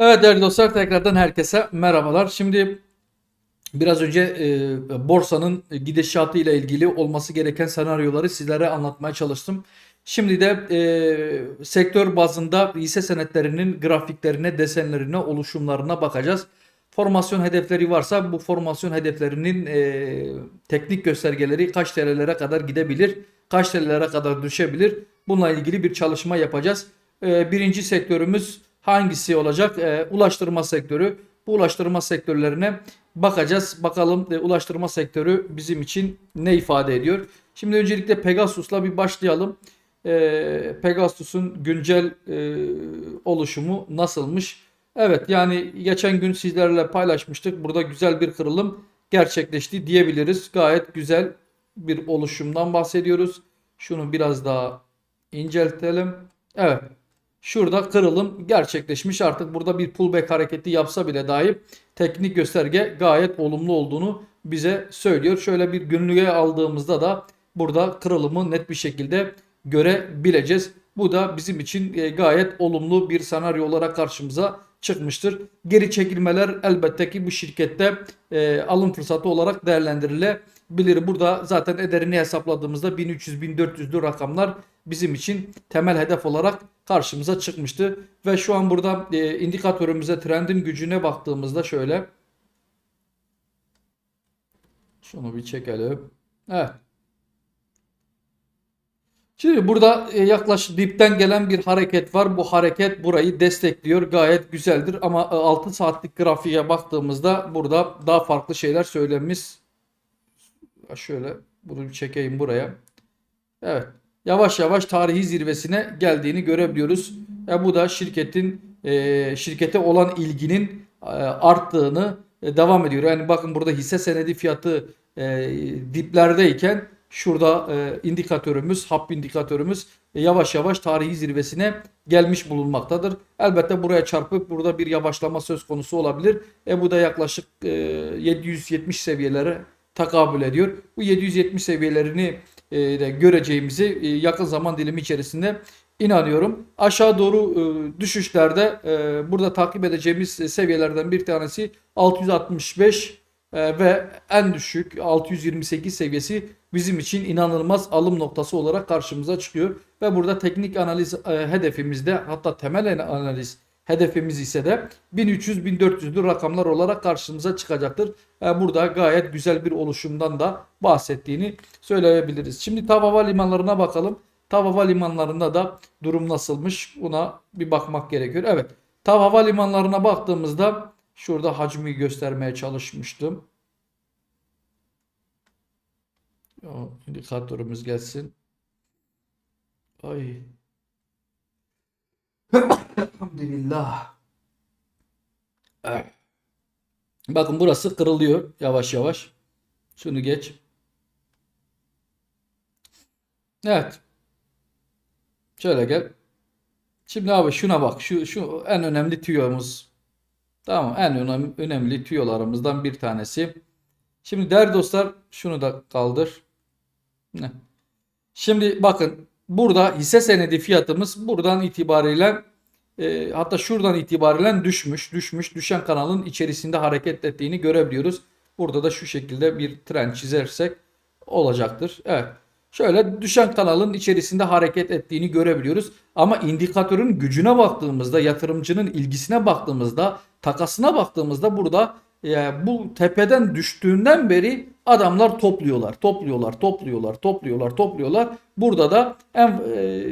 Evet değerli dostlar tekrardan herkese merhabalar. Şimdi biraz önce e, borsanın gidişatı ile ilgili olması gereken senaryoları sizlere anlatmaya çalıştım. Şimdi de e, sektör bazında hisse senetlerinin grafiklerine, desenlerine, oluşumlarına bakacağız. Formasyon hedefleri varsa bu formasyon hedeflerinin e, teknik göstergeleri kaç TL'lere kadar gidebilir, kaç TL'lere kadar düşebilir bununla ilgili bir çalışma yapacağız. E, birinci sektörümüz hangisi olacak? E, ulaştırma sektörü. Bu ulaştırma sektörlerine bakacağız. Bakalım e, ulaştırma sektörü bizim için ne ifade ediyor? Şimdi öncelikle Pegasus'la bir başlayalım. E, Pegasus'un güncel e, oluşumu nasılmış? Evet yani geçen gün sizlerle paylaşmıştık. Burada güzel bir kırılım gerçekleşti diyebiliriz. Gayet güzel bir oluşumdan bahsediyoruz. Şunu biraz daha inceltelim. Evet. Şurada kırılım gerçekleşmiş. Artık burada bir pullback hareketi yapsa bile dahi teknik gösterge gayet olumlu olduğunu bize söylüyor. Şöyle bir günlüğe aldığımızda da burada kırılımı net bir şekilde görebileceğiz. Bu da bizim için e, gayet olumlu bir senaryo olarak karşımıza çıkmıştır. Geri çekilmeler elbette ki bu şirkette e, alım fırsatı olarak değerlendirilebilir. Burada zaten ederini hesapladığımızda 1300-1400'lü rakamlar bizim için temel hedef olarak karşımıza çıkmıştı. Ve şu an burada e, indikatörümüze trendin gücüne baktığımızda şöyle şunu bir çekelim. Evet. Şimdi burada e, yaklaşık dipten gelen bir hareket var. Bu hareket burayı destekliyor. Gayet güzeldir. Ama e, 6 saatlik grafiğe baktığımızda burada daha farklı şeyler söylenmiş. Şöyle bunu bir çekeyim buraya. Evet. Yavaş yavaş tarihi zirvesine geldiğini görebiliyoruz. E, bu da şirketin e, şirkete olan ilginin e, arttığını e, devam ediyor. Yani bakın burada hisse senedi fiyatı e, diplerdeyken Şurada e, indikatörümüz, hap indikatörümüz e, yavaş yavaş tarihi zirvesine gelmiş bulunmaktadır. Elbette buraya çarpıp burada bir yavaşlama söz konusu olabilir. E, bu da yaklaşık e, 770 seviyelere takabül ediyor. Bu 770 seviyelerini e, de göreceğimizi e, yakın zaman dilimi içerisinde inanıyorum. Aşağı doğru e, düşüşlerde burada takip edeceğimiz seviyelerden bir tanesi 665 e, ve en düşük 628 seviyesi bizim için inanılmaz alım noktası olarak karşımıza çıkıyor. Ve burada teknik analiz hedefimizde hatta temel analiz hedefimiz ise de 1300-1400'lü rakamlar olarak karşımıza çıkacaktır. E, burada gayet güzel bir oluşumdan da bahsettiğini söyleyebiliriz. Şimdi Tavava limanlarına bakalım. Tavava limanlarında da durum nasılmış buna bir bakmak gerekiyor. Evet Tavava limanlarına baktığımızda şurada hacmi göstermeye çalışmıştım. İndikatörümüz gelsin. Ay. Elhamdülillah. Bakın burası kırılıyor yavaş yavaş. Şunu geç. Evet. Şöyle gel. Şimdi abi şuna bak. Şu şu en önemli tüyomuz. Tamam en önemli, önemli tüyolarımızdan bir tanesi. Şimdi değerli dostlar şunu da kaldır. Şimdi bakın burada hisse senedi fiyatımız buradan itibariyle e, hatta şuradan itibariyle düşmüş. Düşmüş. Düşen kanalın içerisinde hareket ettiğini görebiliyoruz. Burada da şu şekilde bir trend çizersek olacaktır. Evet. Şöyle düşen kanalın içerisinde hareket ettiğini görebiliyoruz. Ama indikatörün gücüne baktığımızda, yatırımcının ilgisine baktığımızda, takasına baktığımızda burada yani bu tepeden düştüğünden beri adamlar topluyorlar, topluyorlar, topluyorlar, topluyorlar, topluyorlar. Burada da en e,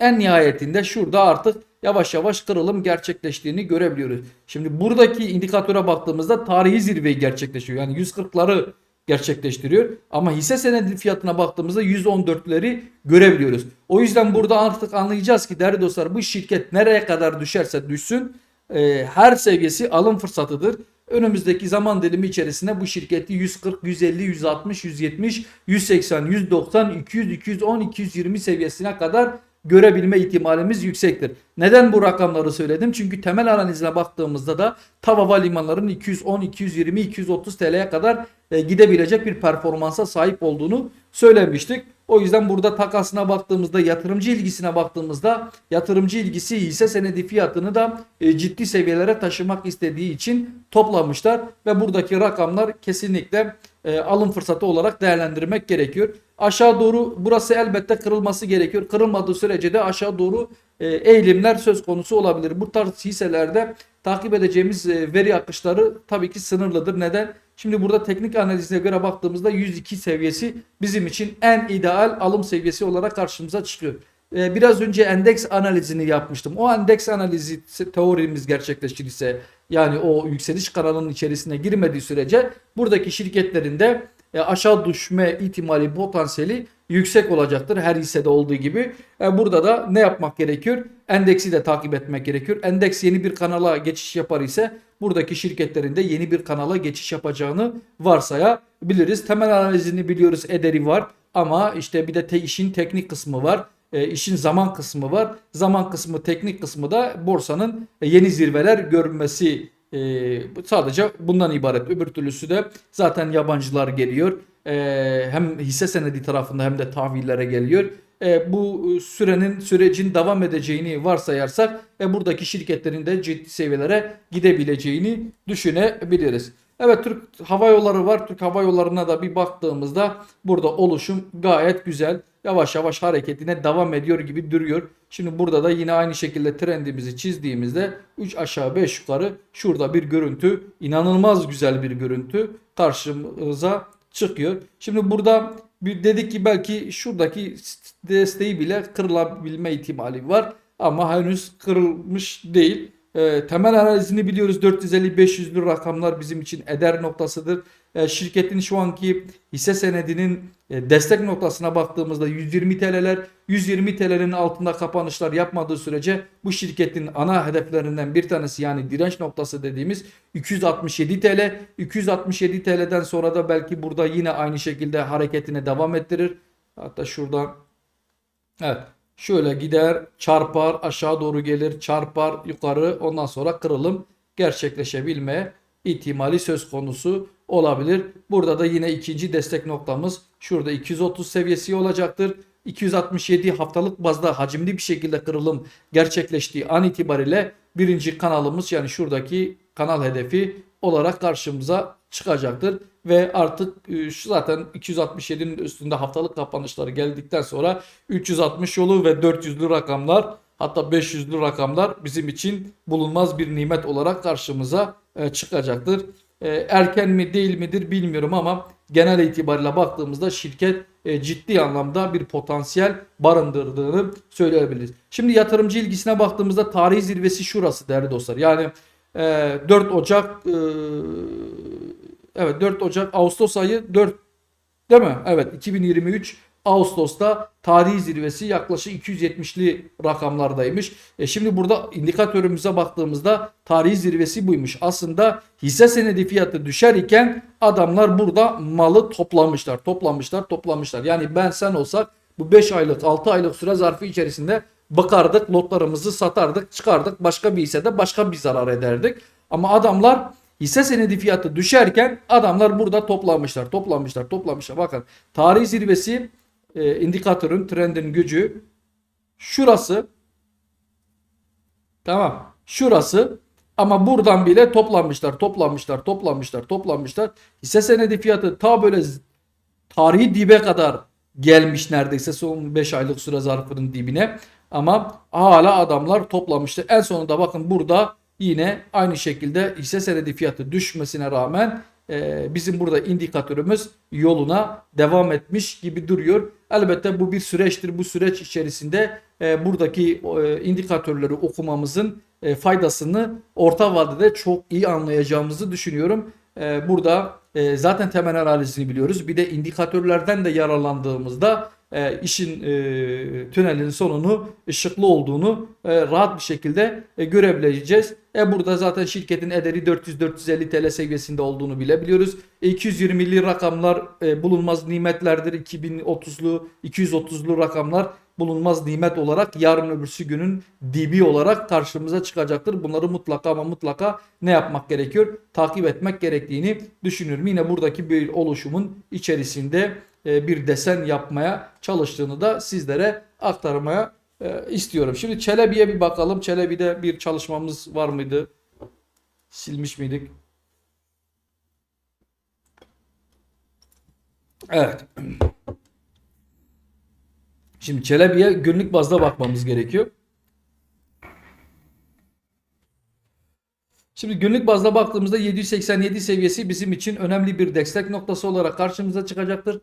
en nihayetinde şurada artık yavaş yavaş kırılım gerçekleştiğini görebiliyoruz. Şimdi buradaki indikatöre baktığımızda tarihi zirveyi gerçekleşiyor. Yani 140'ları gerçekleştiriyor. Ama hisse senedi fiyatına baktığımızda 114'leri görebiliyoruz. O yüzden burada artık anlayacağız ki değerli dostlar bu şirket nereye kadar düşerse düşsün e, her seviyesi alım fırsatıdır. Önümüzdeki zaman dilimi içerisinde bu şirketi 140, 150, 160, 170, 180, 190, 200, 210, 220 seviyesine kadar görebilme ihtimalimiz yüksektir. Neden bu rakamları söyledim? Çünkü temel analizine baktığımızda da Tavava limanların 210, 220, 230 TL'ye kadar e, gidebilecek bir performansa sahip olduğunu söylemiştik. O yüzden burada takasına baktığımızda yatırımcı ilgisine baktığımızda yatırımcı ilgisi hisse senedi fiyatını da e, ciddi seviyelere taşımak istediği için toplamışlar ve buradaki rakamlar kesinlikle e, alım fırsatı olarak değerlendirmek gerekiyor. Aşağı doğru burası elbette kırılması gerekiyor. Kırılmadığı sürece de aşağı doğru e, eğilimler söz konusu olabilir. Bu tarz hisselerde takip edeceğimiz e, veri akışları tabii ki sınırlıdır. Neden? Şimdi burada teknik analizine göre baktığımızda 102 seviyesi bizim için en ideal alım seviyesi olarak karşımıza çıkıyor. E, Biraz önce endeks analizini yapmıştım. O endeks analizi teorimiz gerçekleştirirse yani o yükseliş kanalının içerisine girmediği sürece buradaki şirketlerin de e, aşağı düşme ihtimali potansiyeli yüksek olacaktır her hissede olduğu gibi. E, Burada da ne yapmak gerekiyor? Endeksi de takip etmek gerekiyor. Endeks yeni bir kanala geçiş yapar ise buradaki şirketlerin de yeni bir kanala geçiş yapacağını varsayabiliriz. Temel analizini biliyoruz ederi var ama işte bir de te işin teknik kısmı var. E, işin zaman kısmı var. Zaman kısmı, teknik kısmı da borsanın e, yeni zirveler görmesi e, sadece bundan ibaret. Öbür türlüsü de zaten yabancılar geliyor. E, hem hisse senedi tarafında hem de tahvillere geliyor. E, bu sürenin sürecin devam edeceğini varsayarsak e, buradaki şirketlerin de ciddi seviyelere gidebileceğini düşünebiliriz. Evet Türk Hava Yolları var. Türk Hava Yolları'na da bir baktığımızda burada oluşum gayet güzel. Yavaş yavaş hareketine devam ediyor gibi duruyor. Şimdi burada da yine aynı şekilde trendimizi çizdiğimizde 3 aşağı 5 yukarı şurada bir görüntü inanılmaz güzel bir görüntü karşımıza çıkıyor. Şimdi burada bir dedik ki belki şuradaki desteği bile kırılabilme ihtimali var ama henüz kırılmış değil. E, temel analizini biliyoruz 450-500'lü rakamlar bizim için eder noktasıdır. E, şirketin şu anki hisse senedinin e, destek noktasına baktığımızda 120 TL'ler 120 TL'nin altında kapanışlar yapmadığı sürece bu şirketin ana hedeflerinden bir tanesi yani direnç noktası dediğimiz 267 TL. 267 TL'den sonra da belki burada yine aynı şekilde hareketine devam ettirir. Hatta şuradan evet Şöyle gider, çarpar, aşağı doğru gelir, çarpar, yukarı ondan sonra kırılım gerçekleşebilme ihtimali söz konusu olabilir. Burada da yine ikinci destek noktamız şurada 230 seviyesi olacaktır. 267 haftalık bazda hacimli bir şekilde kırılım gerçekleştiği an itibariyle birinci kanalımız yani şuradaki kanal hedefi olarak karşımıza çıkacaktır. Ve artık e, şu zaten 267'nin üstünde haftalık kapanışları geldikten sonra 360 yolu ve 400'lü rakamlar hatta 500'lü rakamlar bizim için bulunmaz bir nimet olarak karşımıza e, çıkacaktır. E, Erken mi değil midir bilmiyorum ama genel itibariyle baktığımızda şirket ciddi anlamda bir potansiyel barındırdığını söyleyebiliriz. Şimdi yatırımcı ilgisine baktığımızda tarihi zirvesi şurası değerli dostlar. Yani 4 Ocak Evet 4 Ocak Ağustos ayı 4 değil mi? Evet 2023 Ağustos'ta tarihi zirvesi yaklaşık 270'li rakamlardaymış. E şimdi burada indikatörümüze baktığımızda tarihi zirvesi buymuş. Aslında hisse senedi fiyatı düşer iken adamlar burada malı toplamışlar, toplamışlar, toplamışlar. Yani ben sen olsak bu 5 aylık 6 aylık süre zarfı içerisinde bakardık lotlarımızı satardık çıkardık başka bir hissede başka bir zarar ederdik. Ama adamlar hisse senedi fiyatı düşerken adamlar burada toplamışlar, toplamışlar, toplamışlar. Bakın tarih zirvesi e, indikatörün trendin gücü şurası tamam şurası ama buradan bile toplamışlar, toplamışlar, toplamışlar, toplamışlar. Hisse senedi fiyatı ta böyle tarihi dibe kadar gelmiş neredeyse son 5 aylık süre zarfının dibine. Ama hala adamlar toplamıştı. En sonunda bakın burada yine aynı şekilde hisse senedi fiyatı düşmesine rağmen e, bizim burada indikatörümüz yoluna devam etmiş gibi duruyor. Elbette bu bir süreçtir. Bu süreç içerisinde e, buradaki e, indikatörleri okumamızın e, faydasını orta vadede çok iyi anlayacağımızı düşünüyorum. E, burada e, zaten temel analizini biliyoruz. Bir de indikatörlerden de yararlandığımızda e, işin e, tünelin sonunu ışıklı olduğunu e, rahat bir şekilde e, görebileceğiz. E burada zaten şirketin ederi 400-450 TL seviyesinde olduğunu bile biliyoruz. E, 220'li rakamlar e, bulunmaz nimetlerdir. 2030'lu 230'lu rakamlar bulunmaz nimet olarak yarın öbürsü günün dibi olarak karşımıza çıkacaktır. Bunları mutlaka ama mutlaka ne yapmak gerekiyor? Takip etmek gerektiğini düşünüyorum. Yine buradaki bir oluşumun içerisinde bir desen yapmaya çalıştığını da sizlere aktarmaya e, istiyorum. Şimdi Çelebi'ye bir bakalım. Çelebi'de bir çalışmamız var mıydı? Silmiş miydik? Evet. Şimdi Çelebi'ye günlük bazda bakmamız gerekiyor. Şimdi günlük bazda baktığımızda 787 seviyesi bizim için önemli bir destek noktası olarak karşımıza çıkacaktır.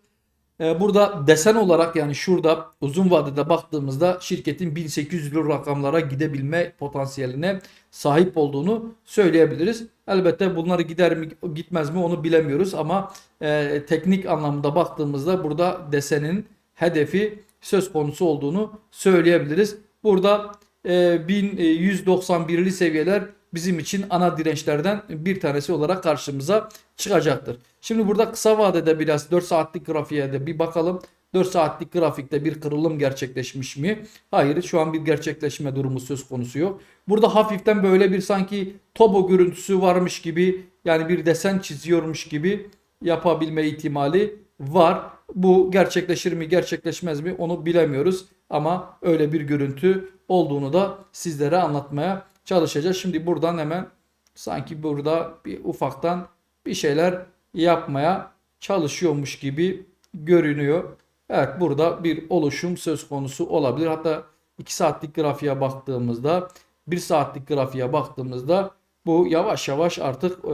Ee, Burada desen olarak yani şurada uzun vadede baktığımızda şirketin 1800'lü rakamlara gidebilme potansiyeline sahip olduğunu söyleyebiliriz. Elbette bunları gider mi gitmez mi onu bilemiyoruz ama e, teknik anlamda baktığımızda burada desenin hedefi söz konusu olduğunu söyleyebiliriz. Burada e, 1191'li seviyeler bizim için ana dirençlerden bir tanesi olarak karşımıza çıkacaktır. Şimdi burada kısa vadede biraz 4 saatlik grafiğe de bir bakalım. 4 saatlik grafikte bir kırılım gerçekleşmiş mi? Hayır şu an bir gerçekleşme durumu söz konusu yok. Burada hafiften böyle bir sanki tobo görüntüsü varmış gibi yani bir desen çiziyormuş gibi yapabilme ihtimali var. Bu gerçekleşir mi gerçekleşmez mi onu bilemiyoruz. Ama öyle bir görüntü olduğunu da sizlere anlatmaya çalışacağız. Şimdi buradan hemen sanki burada bir ufaktan bir şeyler yapmaya çalışıyormuş gibi görünüyor. Evet burada bir oluşum söz konusu olabilir. Hatta 2 saatlik grafiğe baktığımızda 1 saatlik grafiğe baktığımızda bu yavaş yavaş artık e,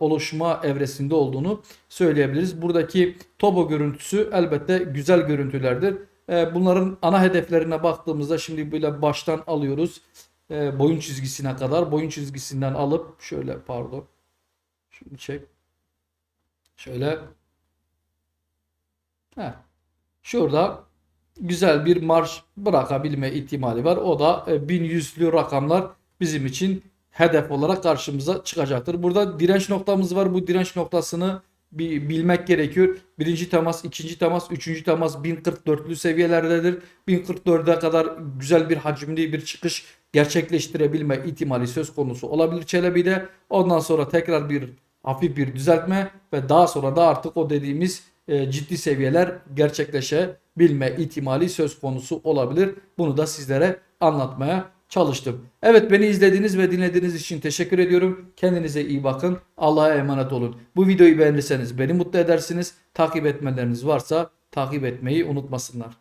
oluşma evresinde olduğunu söyleyebiliriz. Buradaki Tobo görüntüsü elbette güzel görüntülerdir. E, bunların ana hedeflerine baktığımızda şimdi böyle baştan alıyoruz. E, boyun çizgisine kadar. Boyun çizgisinden alıp şöyle pardon. Şunu çek. Şöyle. Heh. Şurada güzel bir marş bırakabilme ihtimali var. O da e, 1100'lü rakamlar bizim için hedef olarak karşımıza çıkacaktır. Burada direnç noktamız var. Bu direnç noktasını bir bilmek gerekiyor. Birinci temas, ikinci temas, üçüncü temas 1044'lü seviyelerdedir. 1044'e kadar güzel bir hacimli bir çıkış gerçekleştirebilme ihtimali söz konusu olabilir Çelebi'de. Ondan sonra tekrar bir hafif bir düzeltme ve daha sonra da artık o dediğimiz e, ciddi seviyeler gerçekleşebilme ihtimali söz konusu olabilir. Bunu da sizlere anlatmaya çalıştım. Evet beni izlediğiniz ve dinlediğiniz için teşekkür ediyorum. Kendinize iyi bakın. Allah'a emanet olun. Bu videoyu beğenirseniz beni mutlu edersiniz. Takip etmeleriniz varsa takip etmeyi unutmasınlar.